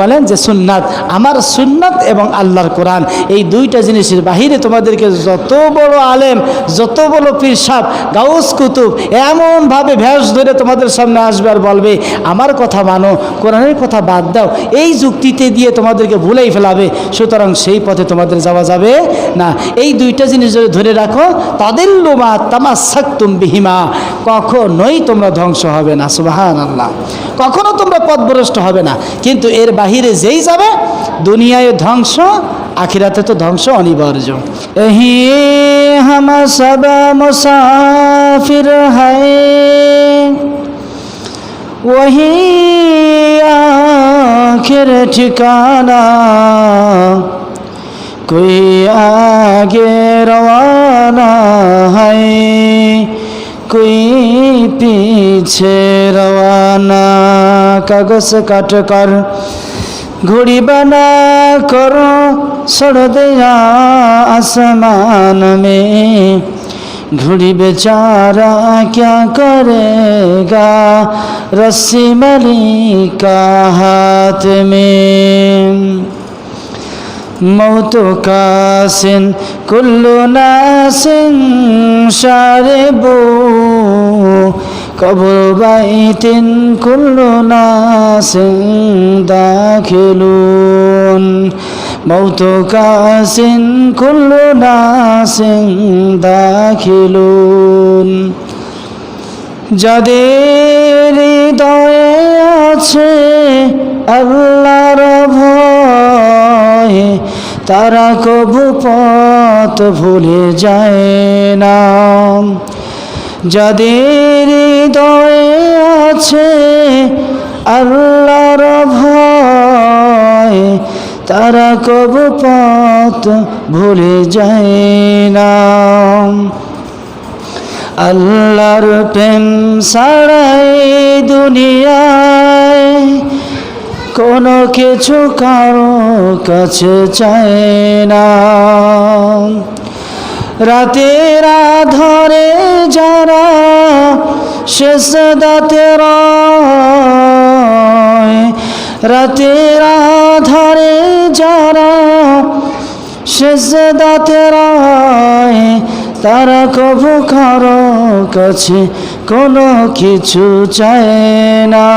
বলেন যে সুন্নাত, আমার সুন্নাত এবং আল্লাহর কোরআন, এই দুইটা জিনিসের বাহিরে তোমাদেরকে যত বড় আলেম, যত বড় পীর সাহ গাউস কুতুব, এমনভাবে ভ্যাস ধরে তোমাদের সামনে আসবে আর বলবে, আমার কথা মানো, কোরআনের কথা বাদ দাও, এই যুক্তিতে দিয়ে তোমাদেরকে ভুলেই ফেলাবে, সুতরাং সেই পথে তোমাদের যাওয়া যাবে না। এই দুইটা জিনিস যদি ধরে রাখো তাদের লোমা তামা সাক্তুম বিহিমা, কখনোই তোমরা ধ্বংস হবে না সুবাহান আল্লাহ কখনো তোমরা পথভ্রষ্ট হবে না কিন্তু এর বাহিরে যেই যাবে দুনিয়ায় ধ্বংস আখিরাতে তো ধ্বংস অনিবার্য এহি হাম সব মুসাফির হায় वही आखिर ठिकाना कोई आगे रवाना है कोई पीछे रवाना कागज काट कर घड़ी बना करो सड़ दिया आसमान में घुड़ी बेचारा क्या करेगा रस्सी मली का हाथ में मौत का सिन कुल्लु नासिन शारिबू কবর বাইতিন কুল্লু নাসিন দাখিলুন। মৌত কাসিন কুল্লু নাসিন দাখিলুন। যাদের হৃদয়ে আছে আল্লাহর ভয়, তারা কবু পথ ভুলে যায় না। যাদের হৃদয়ে আছে আল্লাহর ভয়, তারা কবু পথ ভুলে যায় না। আল্লাহর প্রেম সারাই দুনিয়ায় কোনো কিছু কারও কাছে চায় না। রাতের আধারে যারা শেষ দাতে রাতের আধারে যারা শেষ দাতে তারা কবু কারও কাছে কোনো কিছু চায় না।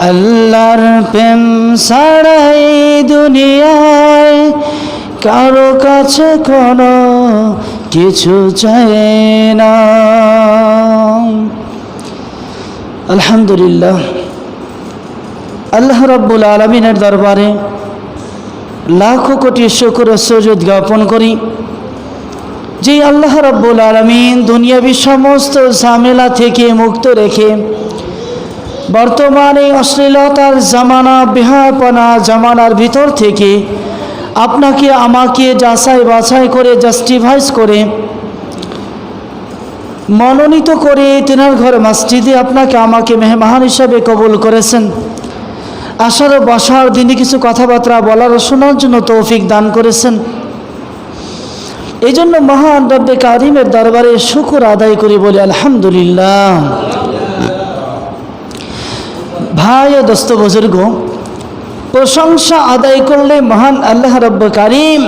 আল্লাহর প্রেম সারাই দুনিয়ায় কারও কাছে কোনো কিছু চায় না। আলহামদুলিল্লাহ। আল্লাহ রব্বুল আলমিনের দরবারে লাখো কোটি শুকুর সজুদ জ্ঞাপন করি। যে আল্লাহ রব্বুল আলমিন দুনিয়াবি সমস্ত ঝামেলা থেকে মুক্ত রেখে বর্তমানে অশ্লীলতার জামানা, বিহাপনা জামানার ভিতর থেকে আপনাকে, আমাকে যাচাই বাছাই করে জাস্টিফাইজ করে, মনোনীত করে তেনার ঘর মসজিদে আপনাকে, আমাকে মেহমান হিসাবে কবুল করেছেন। আসার ও বসার দিনে কিছু কথাবার্তা বলার শোনার জন্য তৌফিক দান করেছেন। এই জন্য মহান রব্বে কারিমের দরবারে শুকুর আদায় করি বলি আলহামদুলিল্লাহ। ভাই দোস্ত বুজুর্গ প্রশংসা আদায় করলে মহান আল্লাহ রব্ব কারিম,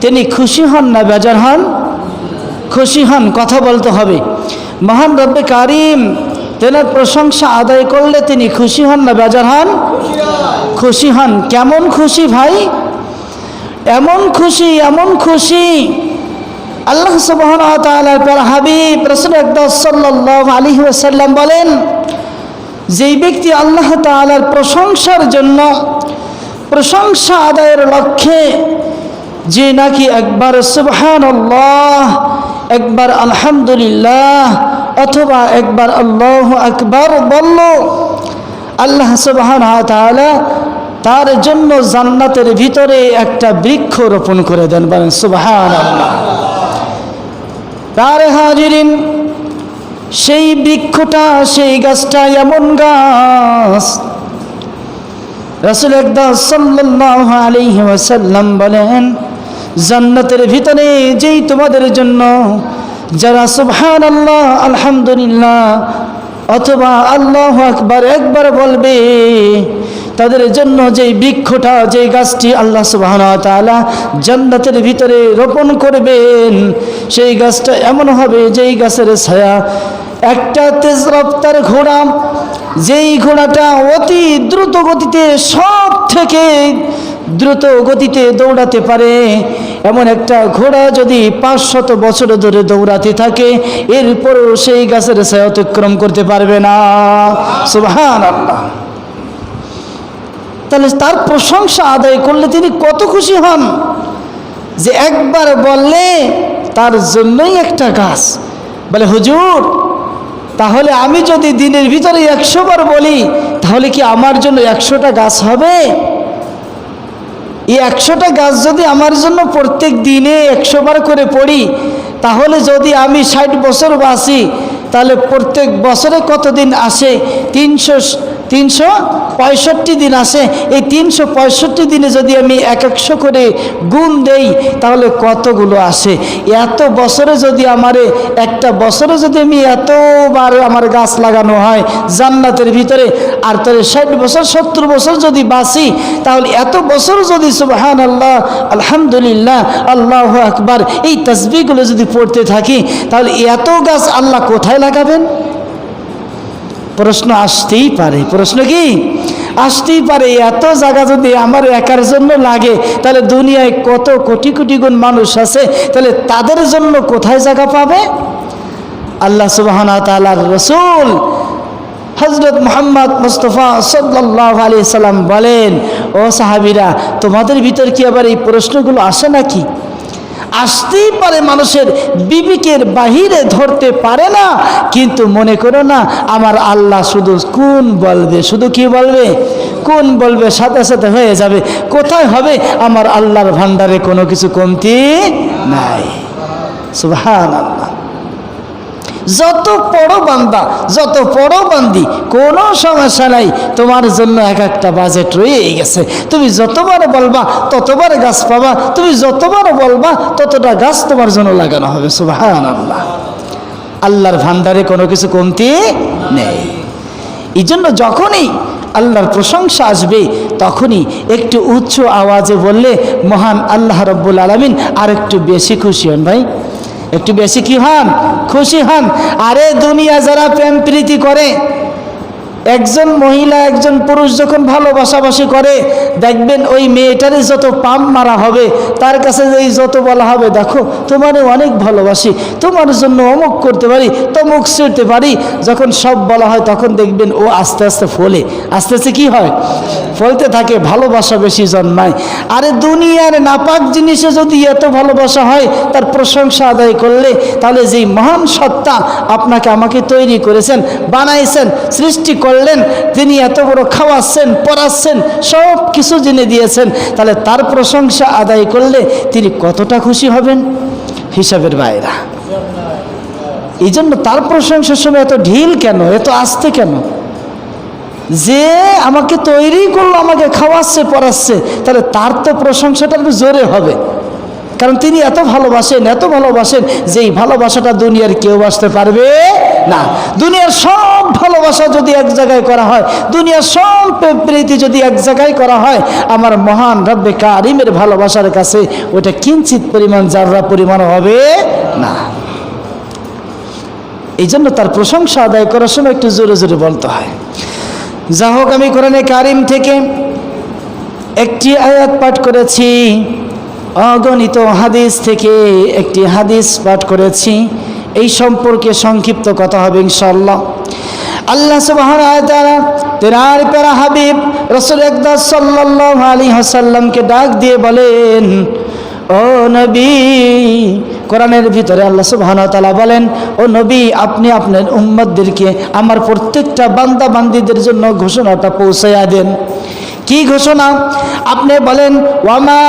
তিনি খুশি হন না বেজার হন? খুশি হন, কথা বলতে হবে। মহান রব্বে কারিম, তেনার প্রশংসা আদায় করলে তিনি খুশি হন না বেজার হন? খুশি হন। কেমন খুশি ভাই? এমন খুশি এমন খুশি। আল্লাহ সুবাহর হাবিব, রসুল সাল্লাহ আলী সাল্লাম বলেন, যেই ব্যক্তি আল্লাহ তালার প্রশংসার জন্য প্রশংসা আদায়ের লক্ষ্যে যে নাকি একবার সুবহান আল্লাহ একবার আলহামদুলিল্লাহ অথবা একবার আল্লাহ আকবার বলল, আল্লাহ সুবহান তার জন্য জান্নাতের ভিতরে একটা বৃক্ষ রোপণ করে দেন বলেন সুবহান তার হাজিরিন, সেই বৃক্ষটা, সেই গাছটা এমন গাছ রসুল একদম সাল্লাহ আলিহি ওয়াসাল্লাম বলেন, জান্নাতের ভিতরে যেই তোমাদের জন্য যারা সুবহান আল্লাহ আলহামদুলিল্লাহ অথবা আল্লাহ আকবার একবার বলবে, তাদের জন্য যেই বৃক্ষটা, যেই গাছটি আল্লাহ তাআলা জান্নাতের ভিতরে রোপণ করবেন, সেই গাছটা এমন হবে যেই গাছের ছায়া একটা তেজ রপ্তার ঘোড়া, যেই ঘোড়াটা অতি দ্রুত গতিতে সব থেকে দ্রুত গতিতে দৌড়াতে পারে, এমন একটা ঘোড়া যদি পাঁচশত বছর ধরে দৌড়াতে থাকে, এরপরও সেই গাছের ছায়া অতিক্রম করতে পারবে না। সুবহান আল্লাহ তাহলে তার প্রশংসা আদায় করলে তিনি কত খুশি হন যে একবার বললে তার জন্যই একটা গাছ। বলে, হুজুর তাহলে আমি যদি দিনের ভিতরে একশো বার বলি, তাহলে কি আমার জন্য একশোটা গাছ হবে? এই একশোটা গাছ যদি আমার জন্য প্রত্যেক দিনে একশো বার করে পড়ি, তাহলে যদি আমি ষাট বছর বাসি তাহলে প্রত্যেক বছরে কতদিন আসে? তিনশো তিনশো পঁয়ষট্টি দিন আসে এই তিনশো পঁয়ষট্টি দিনে যদি আমি এক একশো করে গুণ দেই, তাহলে কতগুলো আসে এত বছরে যদি আমারে, একটা বছরে যদি আমি এতবার আমার গাছ লাগানো হয় জান্নাতের ভিতরে, আর তাহলে ষাট বছর, সত্তর বছর যদি বাঁচি, তাহলে এত বছর যদি সুবাহান আল্লাহ আলহামদুলিল্লাহ, আল্লাহ আকবার, এই তসবিগুলো যদি পড়তে থাকি, তাহলে এত গাছ আল্লাহ কোথায় লাগাবেন? প্রশ্ন আসতেই পারে। প্রশ্ন কি? আসতেই পারে, এত জায়গা যদি আমার একার জন্য লাগে, তাহলে দুনিয়ায় কত কোটি কোটি গুণ মানুষ আছে, তাহলে তাদের জন্য কোথায় জায়গা পাবে? আল্লাহ সুবাহন তালার রসুল হজরত মোহাম্মদ মুস্তফা সাল্লাহ আলি সাল্লাম বলেন, ও সাহাবিরা, তোমাদের ভিতর কি আবার এই প্রশ্নগুলো আসে নাকি? আসতেই পারে মানুষের বিবেকের বাহিরে ধরতে পারে না। কিন্তু মনে করো না, আমার আল্লাহ শুধু কোন বলবে? শুধু কি বলবে? কোন বলবে? সাথে সাথে হয়ে যাবে। কোথায় হবে? আমার আল্লাহর ভান্ডারে কোনো কিছু কমতি নাই। সুভান যত বড় বান্দা, যত বড় বান্দি, কোনো সমস্যা নাই। তোমার জন্য এক একটা বাজেট রয়ে গেছে। তুমি যতবার বলবা, ততবার গাছ পাবা। তুমি যতবার বলবা, ততটা গাছ তোমার জন্য লাগানো হবে। সুবাহান আল্লাহ আল্লাহর ভান্ডারে কোনো কিছু কমতি নেই। এই জন্য যখনই আল্লাহর প্রশংসা আসবে, তখনই একটু উচ্চ আওয়াজে বললে মহান আল্লাহ রব্বুল আলমিন আর একটু বেশি খুশি হন ভাই। একটু বেশি কি হন? খুশি হন। আরে দুনিয়া যারা প্রেম প্রীতি করে একজন মহিলা, একজন পুরুষ যখন ভালোবাসাবাসি করে, দেখবেন ওই মেয়েটারই যত পাম মারা হবে, তার কাছে এই যত বলা হবে, দেখো তোমারে অনেক ভালোবাসি, তোমার জন্য অমুক করতে পারি, তমুক ছিঁড়তে পারি, যখন সব বলা হয় তখন দেখবেন ও আস্তে আস্তে ফলে। আস্তে আস্তে কী হয়? ফলতে থাকে, ভালোবাসা বেশি জন্মায়। আরে দুনিয়ার নাপাক জিনিসে যদি এত ভালোবাসা হয়, তার প্রশংসা আদায় করলে, তাহলে যেই মহান সত্তা আপনাকে আমাকে তৈরি করেছেন, বানাইছেন, সৃষ্টি করলেন তিনি এত বড় খাওয়াচ্ছেন, পড়াচ্ছেন, সব কিছু জেনে দিয়েছেন, তাহলে তার প্রশংসা আদায় করলে তিনি কতটা খুশি হবেন? হিসাবের বাইরা। এই জন্য তার প্রশংসার সময় এত ঢিল কেন? এত আসতে কেন? যে আমাকে তৈরি করল, আমাকে খাওয়াচ্ছে, পড়াচ্ছে, তাহলে তার তো প্রশংসাটা জোরে হবে। কারণ তিনি এত ভালোবাসেন এত ভালোবাসেন যে এই ভালোবাসাটা দুনিয়ার কেউ বাসতে পারবে না। দুনিয়ার সব ভালোবাসা যদি এক জায়গায় করা হয়, দুনিয়ার সব প্রীতি যদি এক জায়গায় করা হয়, আমার মহান রব্বে কারিমের ভালোবাসার কাছে ওটা কিঞ্চিত পরিমাণ যাররা পরিমাণ হবে না। এই জন্য তার প্রশংসা আদায় করার সময় একটু জোরে জোরে বলতে হয়। যা হোক আমি কোরআনে কারিম থেকে একটি আয়াত পাঠ করেছি। অগণিত হাদিস থেকে একটি হাদিস পাঠ করেছি। এই সম্পর্কে সংক্ষিপ্ত কথা হবে ইনশাল্লাহ আল্লাহ তাআলা তেনার প্যারা হাবিব রাসূল একদাস সাল্লাল্লাহু আলাইহি ওয়াসাল্লামকে ডাক দিয়ে বলেন, ও নবী! কোরআনের ভিতরে আল্লাহ তাআলা বলেন, ও নবী, আপনি আপনার উম্মতদেরকে আমার প্রত্যেকটা বান্দা বান্দিদের জন্য ঘোষণাটা পৌঁছাইয়া দেন। কি ঘোষণা? আপনি বলেন, ওয়ামা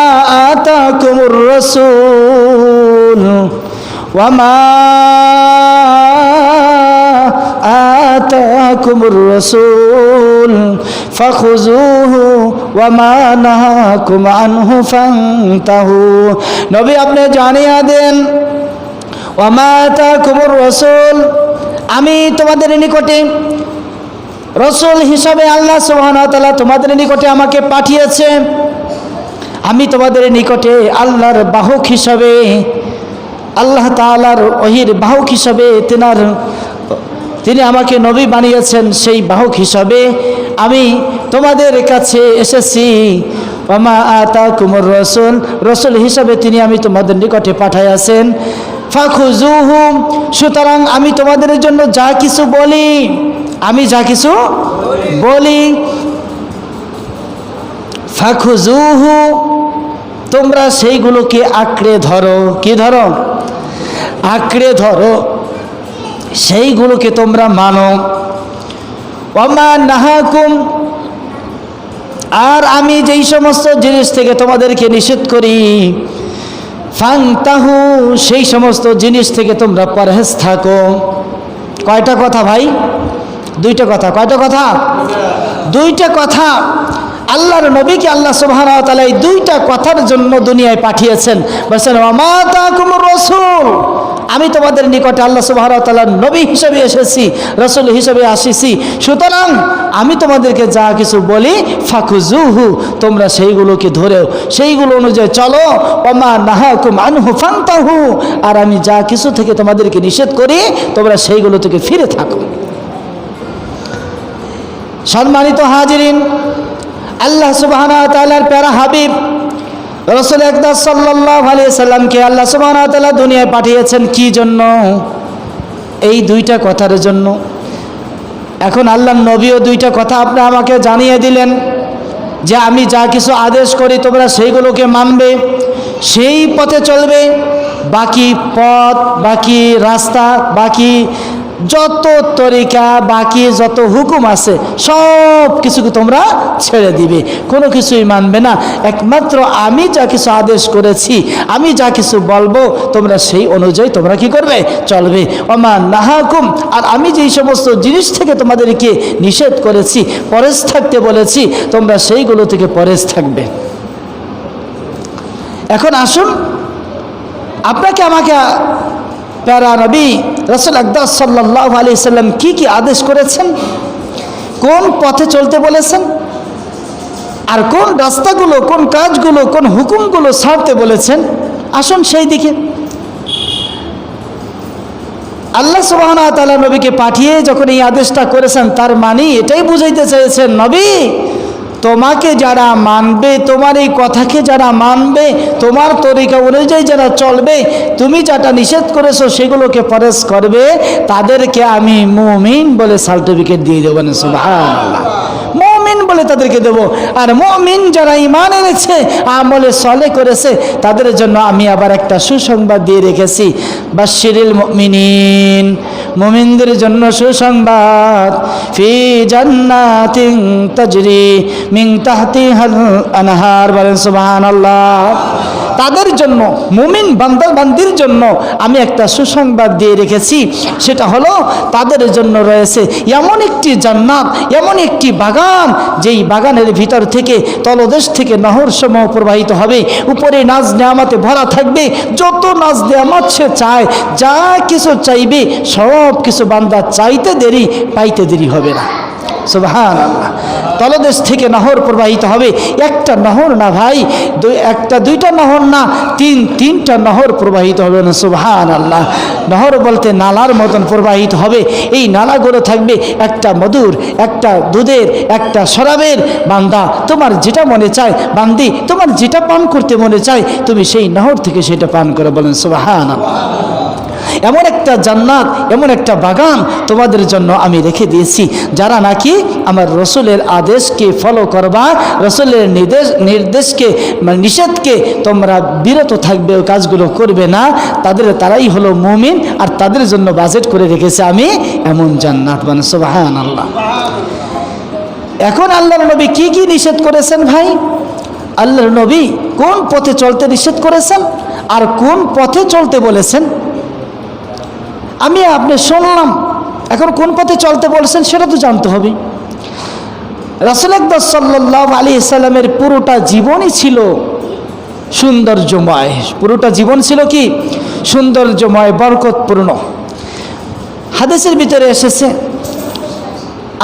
আতাকুমুর রাসূল, ওয়ামা রাসূল, ফাখুযুহু ওয়ামা নাহাকুম আনহু ফান্তাহু। নবী, আপনি জানিয়ে দেন, ওয়ামা আতাকুমুর রাসূল, আমি তোমাদের নিকটে রসুল হিসাবে আল্লাহ সুবাহতাল্লাহ তোমাদের নিকটে আমাকে পাঠিয়েছে। আমি তোমাদের নিকটে আল্লাহর বাহক হিসাবে, আল্লাহ তালার অহির বাহক হিসাবে তেনার, তিনি আমাকে নবী বানিয়েছেন সেই বাহক হিসাবে। আমি তোমাদের কাছে এসেছি। ওমা আতা কুমর রসুল রসুল হিসাবে তিনি আমি তোমাদের নিকটে পাঠাইয়াছেন। ফাখুজুহু সুতরাং আমি তোমাদের জন্য যা কিছু বলি আমি যা কিছু বলি ফাখুজুহু তোমরা সেইগুলোকে আঁকড়ে ধরো। কি ধরো? আঁকড়ে ধরো। সেইগুলোকে তোমরা মানো। অমা নাহাকুম, আর আমি যেই সমস্ত জিনিস থেকে তোমাদেরকে নিষেধ করি ফাং তাহু সেই সমস্ত জিনিস থেকে তোমরা পরহেজ থাকো। কয়টা কথা ভাই? দুইটা কথা। কয়টা কথা? দুইটা কথা। আল্লাহর নবীকে আল্লাহ সুবহান এই দুইটা কথার জন্য দুনিয়ায় পাঠিয়েছেন। বলছেন রসুল। আমি তোমাদের নিকটে আল্লাহ সুবহান তাআলার নবী হিসেবে এসেছি, রসুল হিসেবে আসিছি। সুতরাং আমি তোমাদেরকে যা কিছু বলি ফাকুজুহু তোমরা সেইগুলোকে ধরেও। সেইগুলো অনুযায়ী চলো। ওমা নাহাকুম আনহু ফান্তাহু। আর আমি যা কিছু থেকে তোমাদেরকে নিষেধ করি, তোমরা সেইগুলো থেকে ফিরে থাকো। সম্মানিত হাজিরিন, আল্লাহ সুবাহানা তালার প্যারা হাবিব, রসুল একদাস সাল্লাহ আলিয়া সাল্লামকে আল্লাহ সুবাহানা তালা দুনিয়ায় পাঠিয়েছেন কি জন্য? এই দুইটা কথার জন্য। এখন আল্লাহ নবীও দুইটা কথা আপনি আমাকে জানিয়ে দিলেন যে আমি যা কিছু আদেশ করি তোমরা সেইগুলোকে মানবে, সেই পথে চলবে, বাকি পথ, বাকি রাস্তা, বাকি যত তরিকা, বাকি যত হুকুম আছে, সব কিছুকে তোমরা ছেড়ে দিবে। কোনো কিছুই মানবে না। একমাত্র আমি যা কিছু আদেশ করেছি, আমি যা কিছু বলব, তোমরা সেই অনুযায়ী তোমরা কি করবে? চলবে। অমা নাহাকুম, আর আমি যেই সমস্ত জিনিস থেকে তোমাদেরকে নিষেধ করেছি, পরেশ থাকতে বলেছি, তোমরা সেইগুলো থেকে পরেশ থাকবে। এখন আসুন, আপনাকে আমাকে প্যারা নবী রসুল আকদাস সাল্লাহ আলি সাল্লাম কী কী আদেশ করেছেন? কোন পথে চলতে বলেছেন? আর কোন রাস্তাগুলো, কোন কাজগুলো, কোন হুকুমগুলো ছাড়তে বলেছেন? আসুন সেই দিকে। আল্লাহ সুবাহনা নবীকে পাঠিয়ে যখন এই আদেশটা করেছেন, তার মানে এটাই বুঝাইতে চেয়েছেন, নবী তোমাকে যারা মানবে, তোমার এই কথাকে যারা মানবে, তোমার তরিকা অনুযায়ী যারা চলবে, তুমি যেটা নিষেধ করেছ সেগুলোকে পরেশ করবে, তাদেরকে আমি মুমিন বলে সার্টিফিকেট দিয়ে দেবো না মমিন বলে তাদেরকে দেব। আর মমিন যারা ইমান এনেছে, আমলে সলে করেছে, তাদের জন্য আমি আবার একটা সুসংবাদ দিয়ে রেখেছি। বা বাশিরিল মমিনিন। মমিনদের জন্য সুসংবাদ ফি জান্নাতিন তাজরি মিন তাহতিহাল আনহার বলেন সুবহানাল্লাহ। তাদের জন্য, মুমিন বান্দার বান্দির জন্য আমি একটা সুসংবাদ দিয়ে রেখেছি। সেটা হলো, তাদের জন্য রয়েছে এমন একটি জান্নাত, এমন একটি বাগান, যেই বাগানের ভিতর থেকে, তলদেশ থেকে নহর সমূহ প্রবাহিত হবে। উপরে নাজ নেয়ামাতে ভরা থাকবে। যত নাজ নেয়ামাত সে চায়, যা কিছু চাইবে, সব কিছু বান্দা চাইতে দেরি, পাইতে দেরি হবে না। সুবহান আল্লাহ তলদেশ থেকে নহর প্রবাহিত হবে। একটা নহর না ভাই একটা দুইটা নহর না, তিন, তিনটা নহর প্রবাহিত হবে না সুবহান আল্লাহ নহর বলতে নালার মতন প্রবাহিত হবে। এই নালাগুলো থাকবে একটা মধুর, একটা দুধের, একটা শরাবের বান্দা। তোমার যেটা মনে চায়, বান্দি, তোমার যেটা পান করতে মনে চায়, তুমি সেই নহর থেকে সেটা পান করে বলেন সুবহান আল্লাহ এমন একটা জান্নাত, এমন একটা বাগান তোমাদের জন্য আমি রেখে দিয়েছি। যারা নাকি আমার রসুলের আদেশকে ফলো করবা, রসুলের নির্দেশ, নির্দেশকে মানে নিষেধকে তোমরা বিরত থাকবে ওই কাজগুলো করবে না, তাদের, তারাই হলো মুমিন, আর তাদের জন্য বাজেট করে রেখেছে আমি এমন জান্নাত মানে সুবাহান আল্লাহ এখন আল্লাহর নবী কি কি নিষেধ করেছেন ভাই? আল্লাহর নবী কোন পথে চলতে নিষেধ করেছেন? আর কোন পথে চলতে বলেছেন? আমি আপনি শুনলাম, এখন কোন পথে চলতে বলছেন সেটা তো জানতে হবে। রাসুল আকদাস সাল্লাহ আলী ইসলামের পুরোটা জীবনই ছিল সৌন্দর্যময়। পুরোটা জীবন ছিল কি? সৌন্দর্যময়, বরকতপূর্ণ। হাদিসের ভিতরে এসেছে,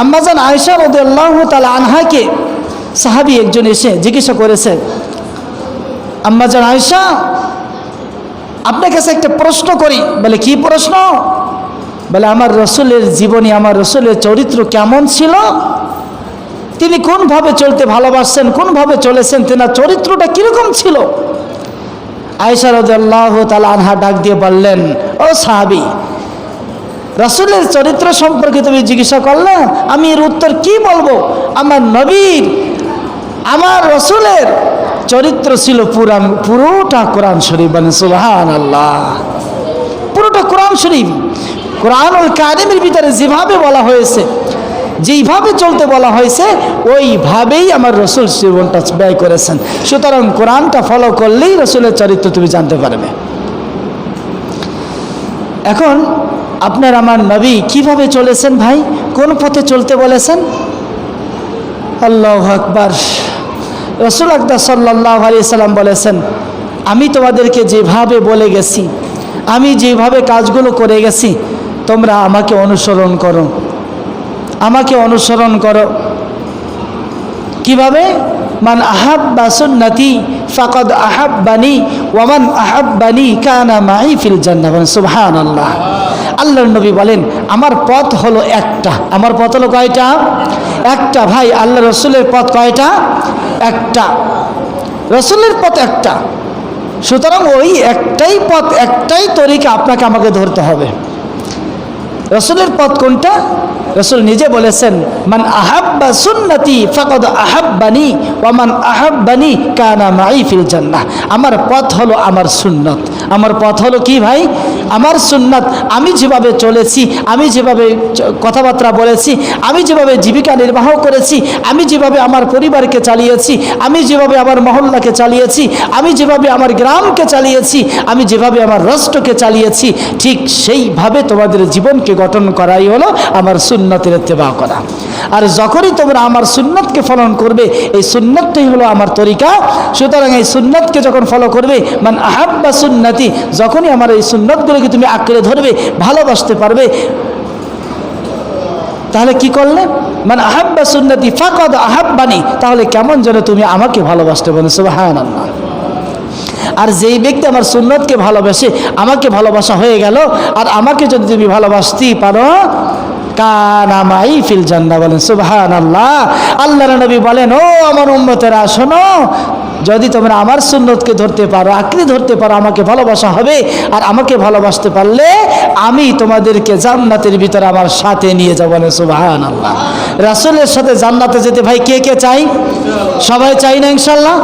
আম্মাজান আয়সা রদ আল্লাহ তালা আনহাকে সাহাবি একজন এসে জিজ্ঞাসা করেছে, আম্মাজান আয়সা আপনার কাছে একটা প্রশ্ন করি, বলে, কি প্রশ্ন? বলে, আমার রসুলের জীবনী, আমার রসুলের চরিত্র কেমন ছিল? তিনি কোনভাবে চলতে ভালোবাসছেন, কোনভাবে চলেছেন, তেনার চরিত্রটা কীরকম ছিল? আয়সা রদাল্লাহ তালা আনহা ডাক দিয়ে বললেন, ও সাহাবি, রসুলের চরিত্র সম্পর্কে তুমি জিজ্ঞাসা করলে, আমি এর উত্তর কি বলব? আমার নবীর, আমার রসুলের চরিত্র ছিল পুরান পুরোটা কোরআন শরীফ মানে সুলহান আল্লাহ পুরোটা কোরআন শরীফ। কোরআনুল কারিমের ভিতরে যেভাবে বলা হয়েছে, যেইভাবে চলতে বলা হয়েছে, ওইভাবেই আমার রসুল জীবনটা ব্যয় করেছেন। সুতরাং কোরআনটা ফলো করলেই রসুলের চরিত্র তুমি জানতে পারবে। এখন আপনার আমার নবী কীভাবে চলেছেন ভাই? কোন পথে চলতে বলেছেন? আল্লাহ আকবার। রসুল আকদা সাল্লাহ আলি সাল্লাম বলেছেন, আমি তোমাদেরকে যেভাবে বলে গেছি, আমি যেভাবে কাজগুলো করে গেছি, তোমরা আমাকে অনুসরণ করো। আমাকে অনুসরণ করো। কীভাবে? মান আহাব্বা সুন্নতি ফাকদ আহাব আহাব্বানি ওয়ামান আহাব্বানি কানা মাই ফিল জান্নাহ। সুবহান আল্লাহ আল্লাহর নবী বলেন, আমার পথ হলো একটা। আমার পথ হলো কয়টা? একটা। ভাই আল্লাহ রসুলের পথ কয়টা? একটা। রসুলের পথ একটা। সুতরাং ওই একটাই পথ, একটাই তরিকা আপনাকে আমাকে ধরতে হবে। রসুলের পথ কোনটা? রসুল নিজে বলেছেন, মান আহাব্বা সুন্নতি ফাকদ আহাব্বানি ওমান আহাব্বানি কানা মাই ফিল জান্নাহ। আমার পথ হলো আমার সুন্নত। আমার পথ হলো কি ভাই? আমার সুন্নত, আমি যেভাবে চলেছি, আমি যেভাবে কথাবার্তা বলেছি, আমি যেভাবে জীবিকা নির্বাহ করেছি, আমি যেভাবে আমার পরিবারকে চালিয়েছি, আমি যেভাবে আমার মহল্লাকে চালিয়েছি, আমি যেভাবে আমার গ্রামকে চালিয়েছি, আমি যেভাবে আমার রাষ্ট্রকে চালিয়েছি, ঠিক সেইভাবে তোমাদের জীবনকে গঠন করাই হলো আমার সুন্নতের ইত্তেবা করা। আর যখনই তোমরা আমার সুন্নতকে ফলন করবে, এই সুন্নতটাই হলো আমার তরিকা। সুতরাং এই সুন্নতকে যখন ফলো করবে, মান আহাব্বা সুন্নতি, যখনই আমার এই সুন্নতগুলোকে তুমি আঁকড়ে ধরবে, ভালোবাসতে পারবে, তাহলে কি করলে? মানে আহাব্বা সুন্নতি ফাকদ আহাব্বানি, তাহলে কেমন যেন তুমি আমাকে ভালোবাসতে বলে সুবাহান আল্লাহ আর যেই ব্যক্তি আমার সুন্নতকে ভালোবাসে, আমাকে ভালোবাসা হয়ে গেল, আর আমাকে যদি তুমি ভালোবাসতেই পারো কানামাই ফিল জান্না বলেন সুবহান আল্লাহ আল্লাহ নবী বলেন ও আমার উম্মতেরা শোনো যদি তোমরা আমার সুন্নতকে ধরতে পারো আঁকড়ে ধরতে পারো, আমাকে ভালোবাসা হবে, আর আমাকে ভালোবাসতে পারলে আমি তোমাদেরকে জান্নাতের ভিতরে আমার সাথে নিয়ে যাব না সুবহান আল্লাহ রাসুলের সাথে জান্নাতে যেতে ভাই কে কে চাই? সবাই চাই না ইনশাল্লাহ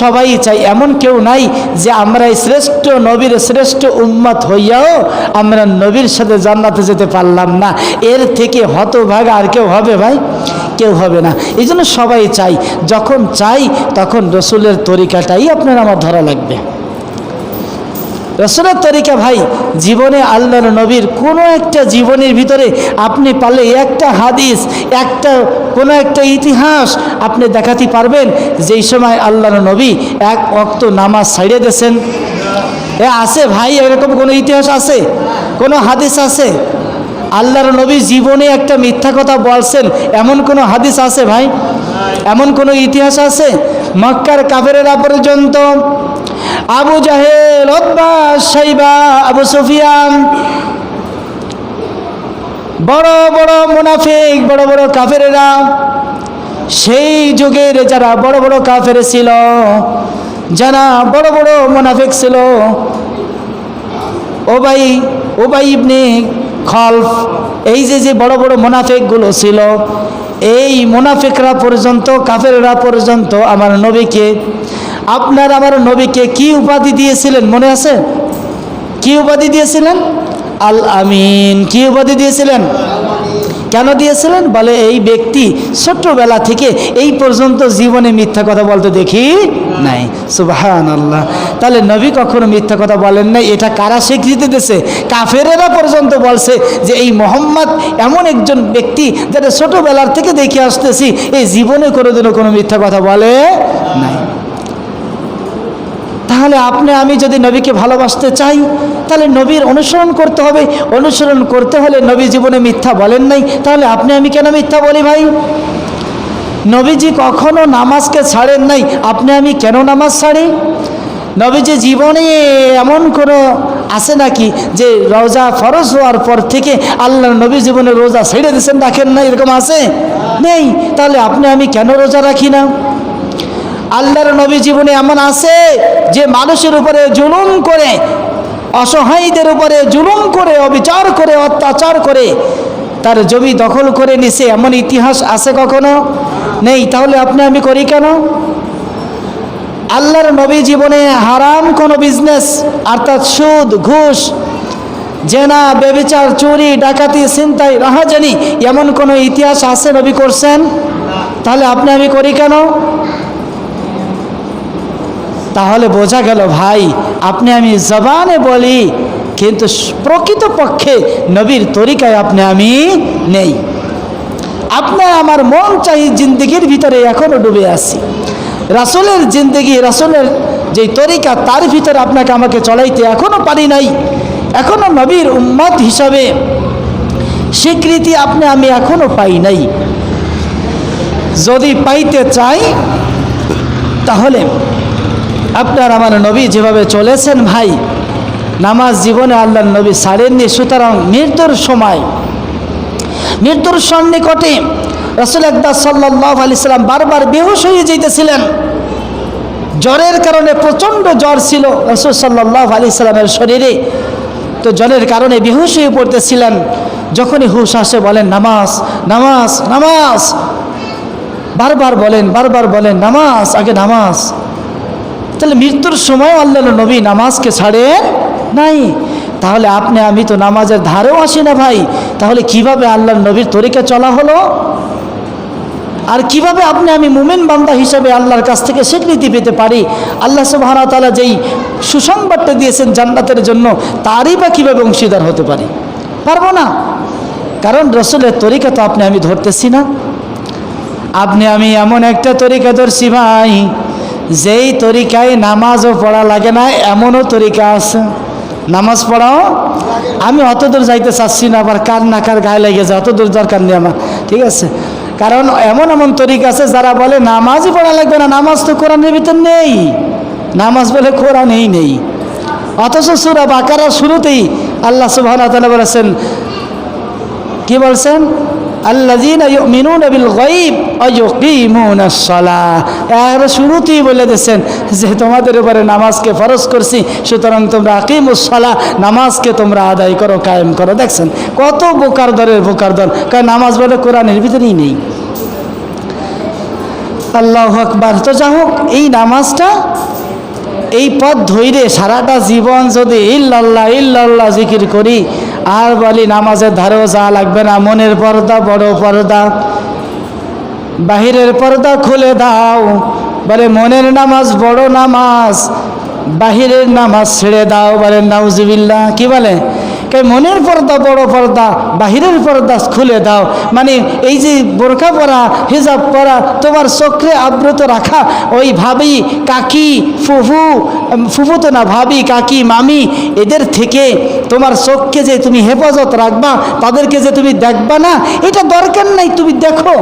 সবাই চাই। এমন কেউ নাই যে আমরা এই শ্রেষ্ঠ নবীর শ্রেষ্ঠ উম্মত হইয়াও আমরা নবীর সাথে জান্নাতে যেতে পারলাম না। এর থেকে হতভাগ আর কেউ হবে ভাই? কেউ হবে না। এই জন্য সবাই চাই। যখন চাই, তখন রসুলের তরিকাটাই আপনার আমার ধরা লাগবে। রসুলের তরিকা ভাই, জীবনে আল্লাহর নবীর কোনো একটা জীবনের ভিতরে আপনি পারলে একটা হাদিস, একটা কোনো একটা ইতিহাস আপনি দেখাতে পারবেন যেই সময় আল্লাহর নবী এক অক্ত নামাজ ছাইড়ে দিয়েছেন। এ আছে ভাই, এরকম কোনো ইতিহাস আছে? কোনো হাদিস আছে? আল্লাহর নবী জীবনে একটা মিথ্যা কথা বলছেন। এমন কোনো হাদিস আছে ভাই? এমন কোনো ইতিহাস আছে? মক্কার কাফেরেরা পর্যন্ত আবু জাহেল সাইবা আবু সুফিয়ান, বড় বড় মুনাফিক, বড় বড় কাফেরেরা সেই যুগের যারা বড় বড় কাফের ছিল, যারা বড় বড় মুনাফিক ছিল, ওবাই ওবাই ইবনে খলফ, এই যে যে বড় বড় মোনাফেকগুলো ছিল, এই মোনাফেকরা পর্যন্ত, কাফেররা পর্যন্ত আমার নবীকে, আপনার আমার নবীকে কি উপাধি দিয়েছিলেন, মনে আছে? কি উপাধি দিয়েছিলেন? আল আমিন। কি উপাধি দিয়েছিলেন? কেন দিয়েছিলেন? বলে এই ব্যক্তি ছোট্টবেলা থেকে এই পর্যন্ত জীবনে মিথ্যা কথা বলতে দেখি নাই। সুবাহান আল্লাহ তাহলে নবী কখনো মিথ্যা কথা বলেন নাই? এটা কারা স্বীকৃতি দিয়েছে? কাফেরেরা পর্যন্ত বলছে যে এই মোহাম্মদ এমন একজন ব্যক্তি যারা ছোটবেলার থেকে দেখে আসতেছি, এই জীবনে কোনোদিনও কোনো মিথ্যা কথা বলে তাহলে আপনি, আমি যদি নবীকে ভালোবাসতে চাই, তাহলে নবীর অনুসরণ করতে হবে। অনুসরণ করতে হলে নবী জীবনে মিথ্যা বলেন নাই। তাহলে আপনি, আমি কেন মিথ্যা বলি ভাই? নবীজি কখনো নামাজকে ছাড়েন নাই। আপনি, আমি কেন নামাজ ছাড়ি? নবীজি জীবনে এমন কোনো আছে নাকি যে রোজা ফরজ হওয়ার পর থেকে আল্লাহ নবী জীবনে রোজা ছেড়ে দিয়েছেন রাখেন না, এরকম আছে? নেই। তাহলে আপনি, আমি কেন রোজা রাখি না? আল্লাহর নবী জীবনে এমন আছে যে মানুষের উপরে জুলুম করে, অসহায়ীদের উপরে জুলুম করে, অবিচার করে, অত্যাচার করে, তার জমি দখল করে নিছে, এমন ইতিহাস আছে কখনো? নেই। তাহলে আপনি আমি করি কেন? আল্লাহর নবী জীবনে হারাম কোনো বিজনেস অর্থাৎ সুদ, ঘুষ, জেনা বেবিচার চুরি, ডাকাতি, ছিনতাই, রাহাজানি, এমন কোনো ইতিহাস আছে নবী করছেন? তাহলে আপনি আমি করি কেন? তাহলে বোঝা গেল, ভাই, আপনি আমি জবানে বলি, কিন্তু প্রকৃত পক্ষে নবীর তরিকায় আপনি আমি নেই। আপনার আমার মন চাই জিন্দগির ভিতরে এখনও ডুবে আছি। রাসুলের জিন্দগি, রাসুলের যেই তরিকা, তার ভিতরে আপনাকে আমাকে চলাইতে এখনও পারি নাই। এখনও নবীর উম্মত হিসাবে স্বীকৃতি আপনি আমি এখনও পাই নাই। যদি পাইতে চাই, তাহলে আপনার আমার নবী যেভাবে চলেছেন ভাই, নামাজ জীবনে আল্লাহ নবী ছাড়েননি, সুতরাং মৃত্যুর সময়। মৃত্যুর সন্নিকটে রসুল একদাস সাল্লাহ আলি সাল্লাম বারবার বেহুশ হয়ে যেতেছিলেন জ্বরের কারণে প্রচণ্ড জ্বর ছিল রসুল সাল্লাহ আলি সাল্লামের শরীরে। তো জ্বরের কারণে বেহুশ হয়ে পড়তেছিলেন। যখনই হুশ আসে বলেন, নামাজ নামাজ নামাজ। বারবার বলেন বারবার বলেন, নামাজ, আগে নামাজ। তাহলে মৃত্যুর সময় আল্লাহ নবী, নামাজকে ছাড়েন নাই। তাহলে আপনি, আমি তো নামাজের ধারেও আসি না ভাই। তাহলে কীভাবে আল্লাহর নবীর তরিকা চলা হলো? আর কীভাবে আপনি, আমি মুমিন বান্দা হিসাবে আল্লাহর কাছ থেকে স্বীকৃতি পেতে পারি? আল্লাহ সুবাহরা তালা যেই সুসংবাদটা দিয়েছেন জান্নাতের জন্য, তারই বা কীভাবে অংশীদার হতে পারি? পারব না। কারণ রসুলের তরিকা তো আপনি, আমি ধরতেছি না। আপনি, আমি এমন একটা তরিকা ধরছি ভাই। যেই তরিকায় নামাজও পড়া লাগে না, এমনও তরিকা আছে। নামাজ পড়াও, আমি অত দূর যাইতে চাচ্ছি না, আবার কার না কার গায়ে লেগে যায়, অত দূর দরকার নেই আমার, ঠিক আছে? কারণ এমন এমন তরিকা আছে যারা বলে, নামাজই পড়া লাগবে না, নামাজ তো কোরআনের ভিতর নেই। নামাজ বলে কোরআনেই নেই। অথচ সুরা বাকারা শুরুতেই আল্লাহ সুবাহ বলেছেন, কি বলছেন? এর শুরুতেই বলে দিয়েছেন যে, তোমাদের উপরে নামাজকে ফরজ করছি, সুতরাং তোমরা আকিমুস সালাহ, নামাজকে তোমরা আদায় করো, কায়েম করো। দেখছেন, কত বোকার দরের বোকার দর কারণ নামাজ বলে কোরআনের ভিতরেই নেই। আল্লাহ আকবার। তো যা হোক, এই নামাজটা, এই পথ ধৈরে সারাটা জীবন যদি ইল্লাল্লাহ ইল্লাল্লাহ জিকির করি আর বলি, নামাজের ধারেও যা লাগবে না। মনের পর্দা, বড় পর্দা। বাহিরের পর্দা খুলে দাও। বলে, মনের নামাজ বড় নামাজ। বাহিরের নামাজ ছেড়ে দাও। বলে নাউজিবিল্লা কি বলে? কে মনের পর্দা, বড় পর্দা, বাহিরের পর্দা খুলে দাও। মানে এই যে বোরখা পরা, হিজাব পরা, তোমার চোখে আবৃত রাখা, ওই ভাবি, কাকি, ফুফু ফুফু তো না, ভাবি, কাকি, মামি, এদের থেকে তোমার চোখকে যে তুমি হেফাজত রাখবা, তাদেরকে যে তুমি দেখবা না, এটা দরকার নাই, তুমি দেখো।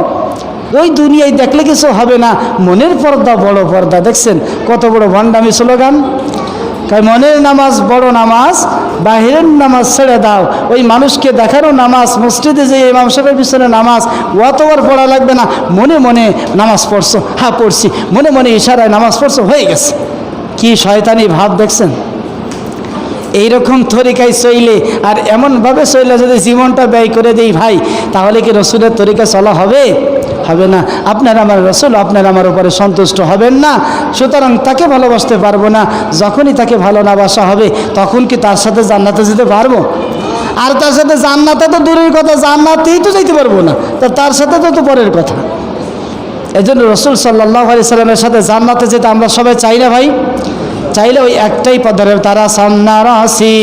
ওই দুনিয়ায় দেখলে কিছু হবে না। মনের পর্দা, বড় পর্দা, দেখছেন? কত বড় ভণ্ডামি স্লোগান? তাই মনের নামাজ বড় নামাজ, বাহিরের নামাজ ছেড়ে দাও। ওই মানুষকে দেখানো নামাজ, মসজিদে যে ইমাম সাহেবের পিছনে নামাজ অতবার পড়া লাগবে না। মনে মনে নামাজ পড়ছো হ্যাঁ পড়ছি। মনে মনে ইশারায় নামাজ পড়ছো, হয়ে গেছে। কি শয়তানি ভাব দেখছেন? এইরকম তরিকায় চইলে, আর এমনভাবে চইলে যদি জীবনটা ব্যয় করে দেই ভাই, তাহলে কি রসুলের তরিকা চলা হবে? হবে না। আপনার আমার রসুল, আপনার আমার উপরে সন্তুষ্ট হবেন না। সুতরাং তাকে ভালোবাসতে পারব না। যখনই তাকে ভালো না বাসা হবে, তখন কি তার সাথে জান্নাতে যেতে পারব? আর তার সাথে জান্নাতে তো দূরের কথা, জান্নাতেই তো যেতে পারব না। তা তার সাথে তো তো পরের কথা। এই জন্য রসুল সাল্লাহ আলি সাল্লামের সাথে জান্নাতে যেতে আমরা সবাই চাই না ভাই? চাইলে ওই একটাই পদ পদের তারা সামনার আসি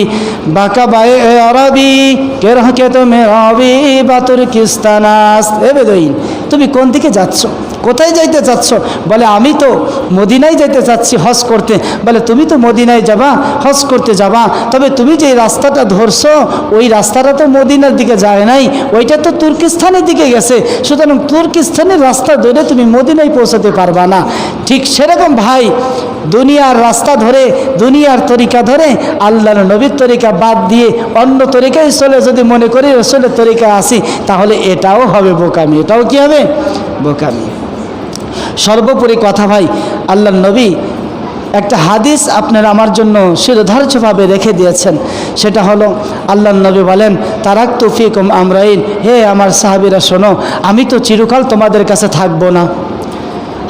বাঁকা বায়ে অরবি কে রহকে তুমি রবি, বাতুর কিস্তানাস বেদইন, তুমি কোন দিকে যাচ্ছ? কোথায় যাইতে চাচ্ছ? বলে, আমি তো মদিনায় যাইতে চাচ্ছি হজ করতে। বলে, তুমি তো মদিনায় যাবা, হজ করতে যাবা। তবে তুমি যে রাস্তাটা ধরছো, ওই রাস্তাটা তো মদিনার দিকে যায় নাই। ওইটা তো তুর্কিস্তানের দিকে গেছে। সুতরাং তুর্কিস্তানের রাস্তা ধরে তুমি মদিনায় পৌঁছাতে পারবা না। ঠিক সেরকম ভাই দুনিয়ার রাস্তা ধরে, দুনিয়ার তরিকা ধরে, আল্লাহর নবীর তরিকা বাদ দিয়ে অন্য তরিকায় চলে যদি মনে করি, রসুলের তরিকা আসি, তাহলে এটাও হবে বোকামি। এটাও কি হবে? বোকামি। সর্বোপরি কথা ভাই আল্লাহ নবী একটা হাদিস আপনার আমার জন্য শিরোধার্যভাবে রেখে দিয়েছেন। সেটা হলো আল্লাহ নবী বলেন তারাক তুফিকুম আমরাইন। হে আমার সাহাবিরা, শোনো, আমি তো চিরকাল তোমাদের কাছে থাকব না।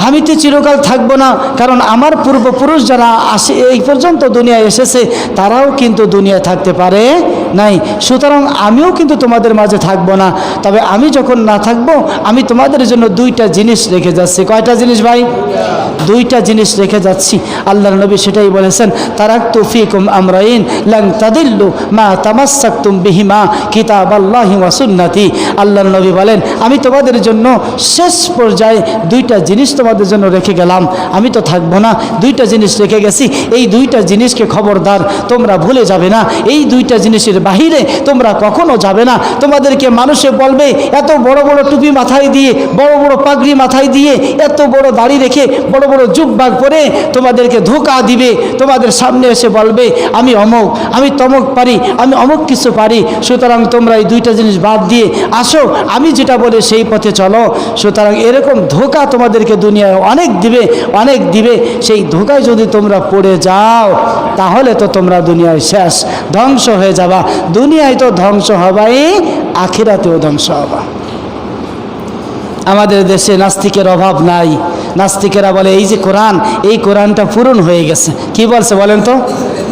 আমি তো চিরকাল থাকব না, কারণ আমার পূর্বপুরুষ যারা আসে, এই পর্যন্ত দুনিয়ায় এসেছে, তারাও কিন্তু দুনিয়ায় থাকতে পারে নাই। সুতরাং আমিও কিন্তু তোমাদের মাঝে থাকব না। তবে আমি যখন না থাকব, আমি তোমাদের জন্য দুইটা জিনিস রেখে যাচ্ছি। কয়টা জিনিস ভাই? দুইটা জিনিস রেখে যাচ্ছি। আল্লাহ নবী সেটাই বলেছেন, তারাক তুফিকুম আমরাইন লাং তাদিল্লু মা তামাসাক্তুম বিহিমা কিতাব আল্লাহি ওয়াসুন্নাতি আল্লাহ নবী বলেন, আমি তোমাদের জন্য শেষ পর্যায়ে দুইটা জিনিস তোমাদের জন্য রেখে গেলাম। আমি তো থাকব না। দুইটা জিনিস রেখে গেছি। এই দুইটা জিনিসকে খবরদার, তোমরা ভুলে যাবে না। এই দুইটা জিনিসের বাহিরে তোমরা কখনো যাবে না। তোমাদেরকে মানুষে বলবে, এত বড় বড় টুপি মাথায় দিয়ে, বড় বড় পাগড়ি মাথায় দিয়ে, এত বড় দাড়ি রেখে বড় বড় জুব্বাগ পরে তোমাদেরকে ধোকা দিবে। তোমাদের সামনে এসে বলবে, আমি অমুক আমি তমক পারি, আমি অমুক কিছু পারি। সুতরাং তোমরা এই দুইটা জিনিস বাদ দিয়ে আসো, আমি যেটা বলে সেই পথে চলো। সুতরাং এরকম ধোকা তোমাদেরকে দুনিয়ায় অনেক দিবে অনেক দিবে। সেই ধোকায় যদি তোমরা পড়ে যাও, তাহলে তো তোমরা দুনিয়ায় শেষ, ধ্বংস হয়ে যাবা। দুনিয়ায় তো ধ্বংস হবাই, আখিরাতেও ধ্বংস হবা। আমাদের দেশে নাস্তিকের অভাব নাই। নাস্তিকেরা বলে, এই যে কোরআন, এই কোরআনটা পূরণ হয়ে গেছে। কি বলছে বলেন তো?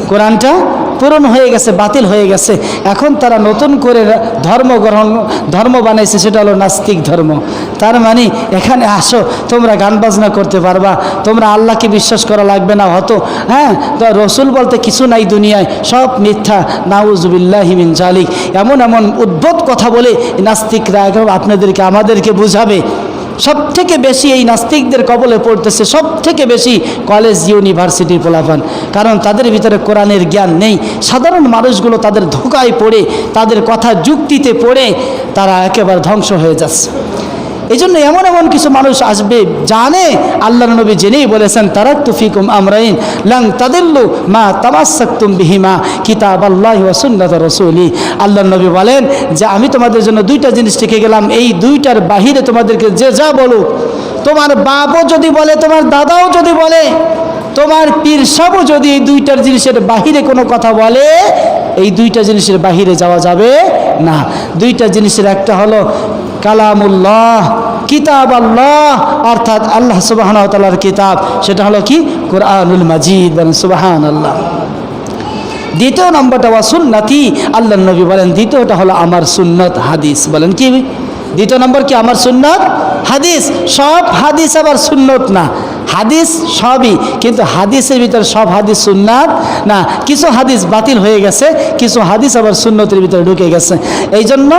কোরআনটা পূরণ হয়ে গেছে, বাতিল হয়ে গেছে। এখন তারা নতুন করে ধর্ম গ্রহণ, ধর্ম বানাইছে, সেটা হলো নাস্তিক ধর্ম। তার মানে এখানে আসো, তোমরা গান বাজনা করতে পারবা, তোমরা আল্লাহকে বিশ্বাস করা লাগবে না হতো হ্যাঁ? তো রসুল বলতে কিছু নাই দুনিয়ায়, সব মিথ্যা নাউজুবিল্লাহিমিন জালিক। এমন এমন উদ্ভট কথা বলে নাস্তিকরা একদম আপনাদেরকে, আমাদেরকে বুঝাবে। সব থেকে বেশি এই নাস্তিকদের কবলে পড়তেছে সব থেকে বেশি কলেজ, ইউনিভার্সিটির পোলাপান। কারণ তাদের ভিতরে কোরআনের জ্ঞান নেই। সাধারণ মানুষগুলো তাদের ধোকায় পড়ে, তাদের কথা যুক্তিতে পড়ে, তারা একেবারে ধ্বংস হয়ে যাচ্ছে। এই জন্য এমন এমন কিছু মানুষ আসবে, জানে আল্লাহ নবী জেনেই বলেছেন তারা তুফিকুম আমরাইন লং তাদিল্লু মা তামাসাক্তুম বিহিমা কিতাব আল্লাহ ওয়াসুন্নাত রসুলি। আল্লাহ নবী বলেন যে, আমি তোমাদের জন্য দুইটা জিনিস রেখে গেলাম। এই দুইটার বাহিরে তোমাদেরকে যে যা বলো তোমার বাপও যদি বলে, তোমার দাদাও যদি বলে, তোমার পীর সাবও যদি এই দুইটার জিনিসের বাহিরে কোনো কথা বলে, এই দুইটা জিনিসের বাহিরে যাওয়া যাবে না। দুইটা জিনিসের একটা হলো কালামুল্লাহ কিতাব আল্লাহ অর্থাৎ আল্লাহ সুবাহান তালার কিতাব। সেটা হলো কি? কোরআনুল মাজিদ বলেন সুবাহান আল্লাহ দ্বিতীয় নম্বরটা ওয়া সুন্নাতি। আল্লাহ নবী বলেন, দ্বিতীয়টা হলো আমার সুন্নত হাদিস। বলেন কি? দ্বিতীয় নম্বর কি? আমার সুন্নত হাদিস, সব হাদিস আবার সুন্নত না। হাদিস সবই, কিন্তু হাদিসের ভিতরে সব হাদিস সুন্নাত না। কিছু হাদিস বাতিল হয়ে গেছে, কিছু হাদিস আবার সুন্নতের ভিতরে ঢুকে গেছে। এই জন্য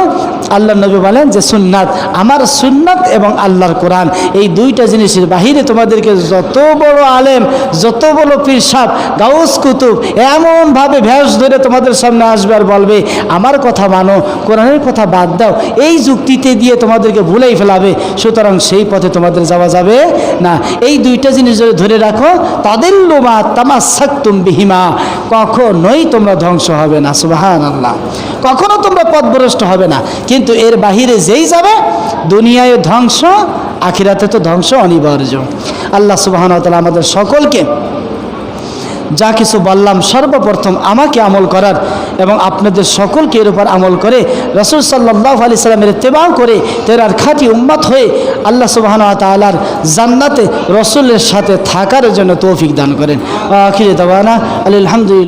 আল্লাহ নবী বলেন যে সুন্নাত আমার সুন্নাত এবং আল্লাহর কোরআন। এই দুইটা জিনিসের বাহিরে তোমাদেরকে যত বড় আলেম, যত বড় পীর সাহ গাউস কুতুব, এমনভাবে ভ্যাস ধরে তোমাদের সামনে আসবে আর বলবে, আমার কথা মানো, কোরআনের কথা বাদ দাও। এই যুক্তিতে দিয়ে তোমাদেরকে ভুলেই ফেলাবে। সুতরাং সেই পথে তোমাদের যাওয়া যাবে না। এই দুইটা জিনিস যদি ধরে রাখো তাদের লোমা তামা সাক্তুম বিহিমা। কখনোই তোমরা ধ্বংস হবে না সুবাহান আল্লাহ কখনো তোমরা পথভ্রষ্ট হবে না। কিন্তু এর বাহিরে যেই যাবে, দুনিয়ায় ধ্বংস, আখিরাতে তো ধ্বংস অনিবার্য। আল্লাহ সুবাহান তালা আমাদের সকলকে যা কিছু বললাম সর্বপ্রথম আমাকে আমল করার এবং আপনাদের সকলকে এর উপর আমল করে রসুল সাল্লাহ আলি সাল্লামের তেবাও করে তেরার খাঁটি উম্মাত হয়ে আল্লাহ সুবাহন তালার জান্নাতে রসুলের সাথে থাকার জন্য তৌফিক দান করেন। আখিরে দাবানা আলহামদুলিল্লাহ।